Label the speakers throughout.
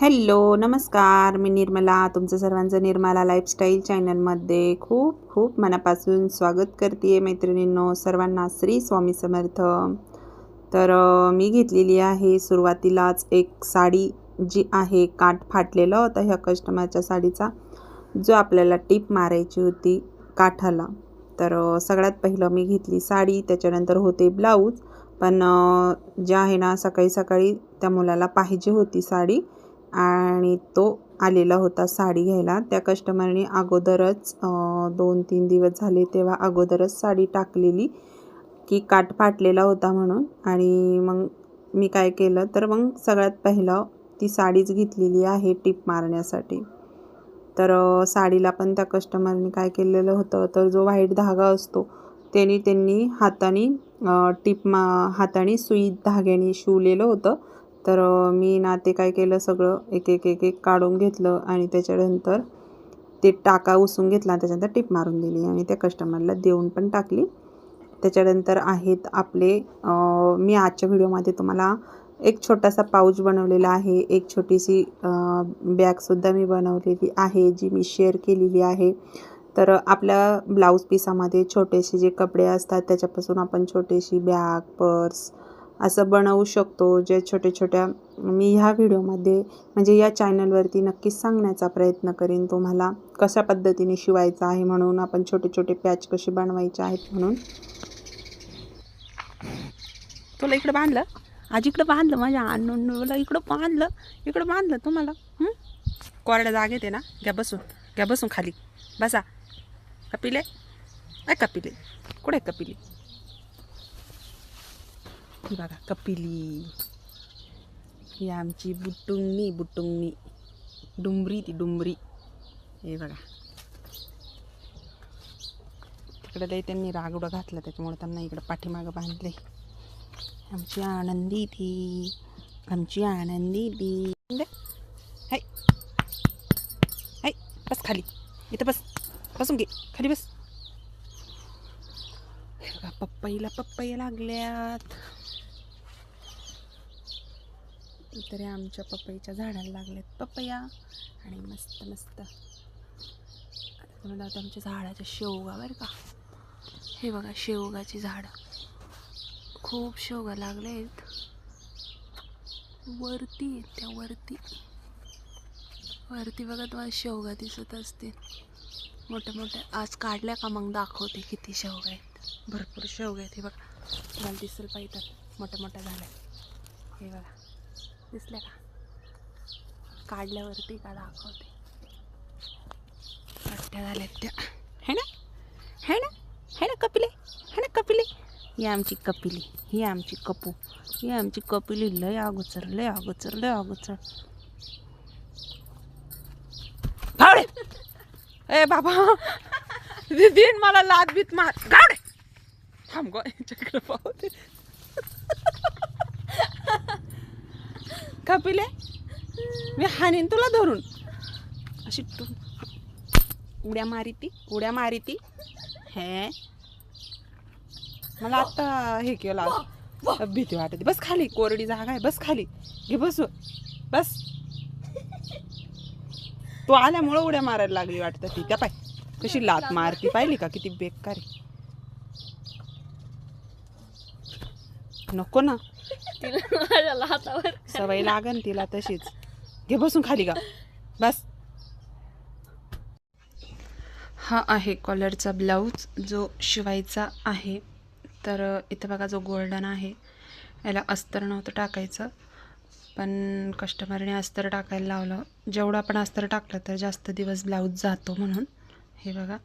Speaker 1: Hello नमस्कार. मी निर्मला तुमचं सर्वांचं निर्मला लाईफस्टाईल चॅनलमध्ये खूप खूप मनापासून स्वागत करते मैत्रिणींनो सर्वांना श्री स्वामी समर्थ. तर मी घेतलेली आहे सुरुवातीलाच एक साडी जी आहे काठ फाटलेलं होतं ह्या कस्टमरच्या साडीचा जो आपल्याला टीप मारायची होती काठाला. तर सगळ्यात पहिलं मी घेतली साडी त्याच्यानंतर होते ब्लाऊज. पण जे आहे ना सकाळी सकाळी त्या मुलाला पाहिजे होती साडी. आणि तो आलेला होता साडी घ्यायला. त्या कस्टमरने अगोदरच दोन तीन दिवस झाले तेव्हा अगोदरच साडी टाकलेली की काठ फाटलेला होता म्हणून. आणि मग मी काय केलं तर मग सगळ्यात पहिलं ती साडीच घेतलेली आहे टिप मारण्यासाठी. तर साडीला पण त्या कस्टमरने काय केलेलं होतं तर जो व्हाईट धागा असतो त्याने त्यांनी हाताने टिप मा हाताने सुई धाग्याने शिवलेलं होतं. तर मी ना ते काय केलं सगळं एक एक एक एक काढून घेतलं आणि त्याच्यानंतर ते टाका उसून घेतला आणि त्याच्यानंतर टिप मारून दिली आणि त्या कस्टमरला देऊन पण टाकली. त्याच्यानंतर आहेत आपले मी आजच्या व्हिडिओमध्ये तुम्हाला एक छोटासा पाऊच बनवलेला आहे. एक छोटीशी बॅगसुद्धा मी बनवलेली आहे जी मी शेअर केलेली आहे. तर आपल्या ब्लाऊज पिसामध्ये छोटेसे जे कपडे असतात त्याच्यापासून आपण छोटीशी बॅग पर्स असं बनवू शकतो जे छोटे छोट्या मी ह्या व्हिडिओमध्ये म्हणजे या चॅनलवरती नक्कीच सांगण्याचा प्रयत्न करीन तुम्हाला कशा पद्धतीने शिवायचं आहे म्हणून आपण छोटे छोटे पॅच कसे बनवायचे आहेत म्हणून.
Speaker 2: तुला इकडं बांधलं? आज इकडं बांधलं माझ्या अनुला इकडं बांधलं इकडं बांधलं तुम्हाला कोरड्या जागेत आहे ना घ्या बसून घ्या बसून खाली. बसा. कपिले काय कपिले कुठे आहे कपिली? ही बघा कपिली. ही आमची बुटुंगनी बुटुंगनी डुंबरी ती डुंबरी. हे बघा. तिकडे लई त्यांनी रागुडं घातलं त्याच्यामुळे त्यांना इकडं पाठीमागं बांधले आमची आनंदी ती. आमची आनंदी ती. हाय. हाय. बस खाली. इथं बस. बसून घे. खाली बस. हे बघा पप्पाईला पप्पाई लागल्यात. तरी आमच्या पपईच्या झाडाला आहेत पपया आणि मस्त मस्त. आता तुम्हाला आता आमच्या झाडाच्या शेवगा बरं का. हे बघा शेवगाची झाडं. खूप शेवगा लागलेत. वरती आहेत त्या वरती. वरती बघा तुम्हाला शेवगा दिसत असतील. मोठ्या मोठ्या. आज काढल्या का मग दाखवते किती शेवगा आहेत. भरपूर शेवगा आहेत हे बघा. तुम्हाला दिसेल पाहिजे मोठ्या मोठ्या झाल्या. हे बघा. दिसल्या का? काढल्यावरती का दाखवते? मोठ्या झाल्यात त्या. है ना? है ना? है ना कपिले? है ना कपिले? ही आमची कपिली. ही आमची कपू. ही आमची कपिली. लय अगोचर लय अगोचर लय अगोचर. गावडे ए बाबा! दिन मला लाद बीत मार. थांब गो याच्याकडे पाहू मी हानीन तुला धरून. अशी तू उड्या मारी ती उड्या मारी ती. हे. मला आता हे केलं भीती वाटते. बस खाली कोरडी जागा आहे. बस खाली. घे बसू. बस. तू आल्यामुळं उड्या मारायला लागली वाटतं ती. त्या पाय. कशी लात मारती पाहिली का? किती बेकार आहे. नको ना.
Speaker 3: माझ्या हातावर
Speaker 2: सवय लागन तिला तशीच. घे बसून खाली का बस. हा आहे कॉलरचा ब्लाऊज जो शिवायचा आहे. तर इथं बघा जो गोल्डन आहे याला अस्तर नव्हतं टाकायचं. पण कस्टमरने अस्तर टाकायला लावलं. जेवढं आपण अस्तर टाकलं तर जास्त दिवस ब्लाऊज जातो म्हणून. हे बघा.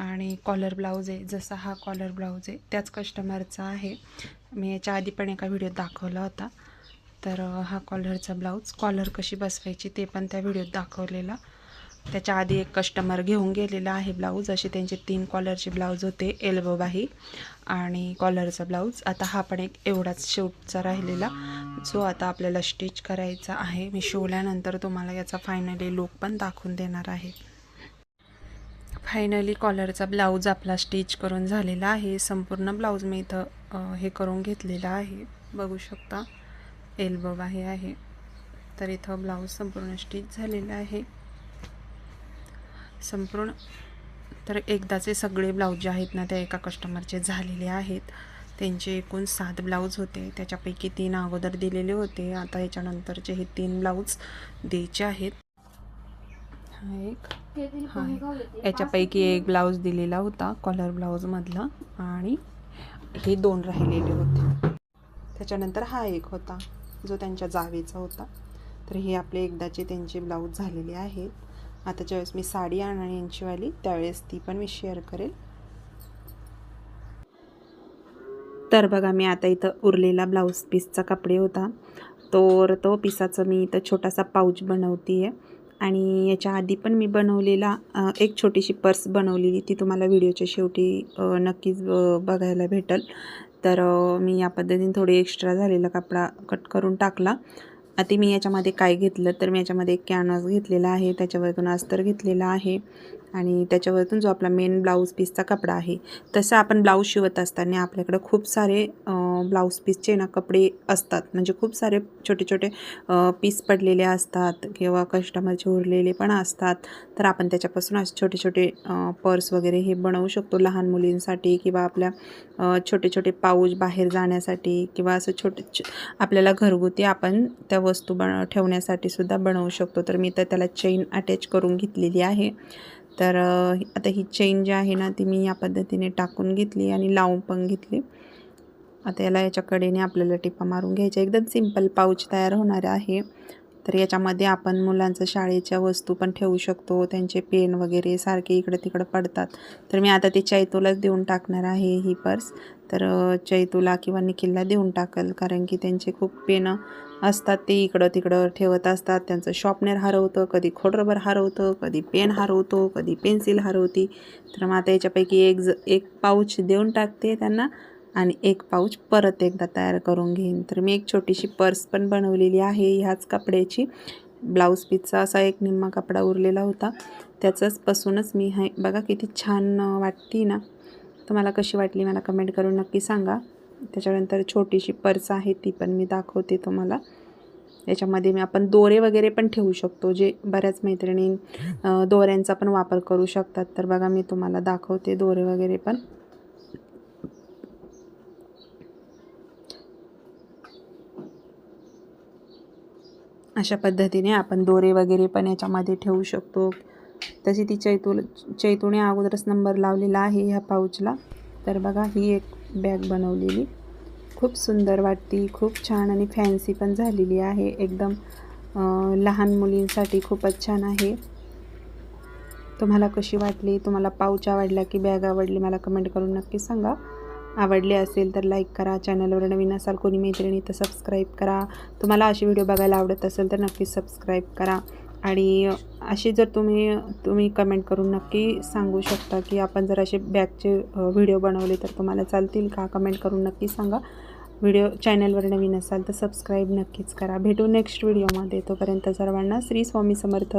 Speaker 2: आणि कॉलर ब्लाऊज आहे. जसा हा कॉलर ब्लाऊज आहे त्याच कस्टमरचा आहे. मी याच्या आधी पण एका व्हिडिओत दाखवला होता. तर हा कॉलरचा ब्लाऊज कॉलर कशी बसवायची ते पण त्या व्हिडिओत दाखवलेला. त्याच्या आधी एक कस्टमर घेऊन गेलेला आहे ब्लाऊज असे त्यांचे तीन कॉलरचे ब्लाऊज होते एल्बो बाही आणि कॉलरचा ब्लाऊज आता हा पण एक एवढाच शेवटचा राहिलेला जो आता आपल्याला स्टिच करायचा आहे. मी शिवल्यानंतर तुम्हाला याचा फायनली लुक पण दाखवून देणार आहे. फायनली कॉलरचा ब्लाऊज आपला स्टिच करून झालेला आहे. संपूर्ण ब्लाऊज मी इथं हे करून घेतलेला आहे. बघू शकता एल्बो बाही आहे. तर इथं ब्लाऊज संपूर्ण स्टिच झालेला आहे. संपूर्ण तर एकदाचे सगळे ब्लाऊज जे आहेत ना त्या एका कस्टमरचे झालेले आहेत. त्यांचे एकूण सात ब्लाऊज होते. त्याच्यापैकी तीन अगोदर दिलेले होते. आता ह्याच्यानंतरचे हे तीन ब्लाऊज द्यायचे आहेत. हा एक हा. याच्यापैकी एक ब्लाऊज दिलेला होता कॉलर ब्लाऊजमधला आणि हे दोन राहिलेले होते. त्याच्यानंतर हा एक होता जो त्यांच्या जावेचा होता. तर हे आपले एकदाचे त्यांचे ब्लाऊज झालेले आहेत. आता ज्यावेळेस मी साडी आणण्याची वाली त्यावेळेस ती पण मी शेअर करेल. तर बघा मी आता इथं उरलेला ब्लाऊज पीसचा कपडे होता. तर तो पिसाचं मी इथं छोटासा पाऊच बनवते आहे आणि याच्या आधी पण मी बनवलेला एक छोटीशी पर्स बनवलेली ती तुम्हाला व्हिडिओच्या शेवटी नक्कीच बघायला भेटल. तर मी या पद्धतीने थोडी एक्स्ट्रा झालेला कपडा कट करून टाकला. आता मी याच्यामध्ये काय घेतलं तर मी याच्यामध्ये एक कॅनव्हास घेतलेला आहे त्याच्यावरतून अस्तर घेतलेला आहे आणि त्याच्यावरतून जो आपला मेन ब्लाऊज पीसचा कपडा आहे तसं आपण ब्लाऊज शिवत असताना आपल्याकडं खूप सारे ब्लाऊज पीसचे ना कपडे असतात. म्हणजे खूप सारे छोटे छोटे पीस पडलेले असतात किंवा कस्टमरचे उरलेले पण असतात. तर आपण त्याच्यापासून असे छोटे छोटे पर्स वगैरे हे बनवू शकतो लहान मुलींसाठी किंवा आपल्या छोटे छोटे पाऊच बाहेर जाण्यासाठी किंवा असं छोटे आपल्याला घरगुती आपण त्या वस्तू बन ठेवण्यासाठी सुद्धा बनवू शकतो. तर मी तर त्याला चेन अटॅच करून घेतलेली आहे. तर आता ही चेन जी आहे ना ती मी या पद्धतीने टाकून घेतली आणि लावून पण घेतली. आता याला याच्या कडेने आपल्याला टिपा मारून घ्यायच्या. एकदम सिंपल पाऊच तयार होणार आहे. तर याच्यामध्ये आपण मुलांचं शाळेच्या वस्तू पण ठेवू शकतो. त्यांचे पेन वगैरे सारखे इकडं तिकडं पडतात. तर मी आता ते चैतूलाच देऊन टाकणार आहे ही पर्स. तर चैतूला किंवा निखिलला देऊन टाकल. कारण की त्यांचे खूप पेनं असतात. ते इकडं तिकडं ठेवत असतात. त्यांचं शॉपनेर हरवतं. कधी खोडरबर हरवतं. कधी पेन हरवतो. कधी पेन्सिल हरवती. तर मग आता याच्यापैकी एक ज एक पाऊच देऊन टाकते त्यांना. आणि एक पाऊच परत एकदा तयार करून घेईन. तर मी एक छोटीशी पर्स पण बनवलेली आहे. ह्याच कपड्याची ब्लाऊज पीसचा असा एक निम्मा कपडा उरलेला होता. त्याचंच पासूनच मी हे बघा किती छान वाटते वाटती ना. तुम्हाला कशी वाटली मला कमेंट करून नक्की सांगा. त्याच्यानंतर छोटीशी पर्स आहे ती पण मी दाखवते तुम्हाला. याच्यामध्ये मी आपण दोरे वगैरे पण ठेवू शकतो जे बऱ्याच मैत्रिणी दोऱ्यांचा पण वापर करू शकतात. तर बघा मी तुम्हाला दाखवते दोरे वगैरे पण. अशा पद्धतीने आपण दोरे वगैरे पण याच्यामध्ये ठेवू शकतो. तशी ती चैतू चैतूने अगोदरच नंबर लावलेला आहे ह्या पाऊचला. तर बघा ही एक बॅग बनवलेली. खूप सुंदर वाटती खूप छान आणि फॅन्सी पण झालेली आहे. एकदम लहान मुलींसाठी खूपच छान आहे. तुम्हाला कशी वाटली? तुम्हाला पाऊच आवडला की बॅग आवडली? मला कमेंट करून नक्की सांगा. आवडले असेल तर लाईक करा. चॅनलवर नवीन असाल कोणी मैत्रिणी तर सबस्क्राईब करा. तुम्हाला असे व्हिडिओ बघायला आवडत असेल तर नक्की सबस्क्राईब करा. आणि असे जर तुम्ही तुम्ही कमेंट करून नक्की सांगू शकता की आपण जर असे बॅगचे व्हिडिओ बनवले तर तुम्हाला चालतील का? कमेंट करून नक्की सांगा. व्हिडिओ चॅनलवर नवीन असाल तर सबस्क्राईब नक्कीच करा. भेटू नेक्स्ट व्हिडिओमध्ये तोपर्यंत सर्वांना श्री स्वामी समर्थ.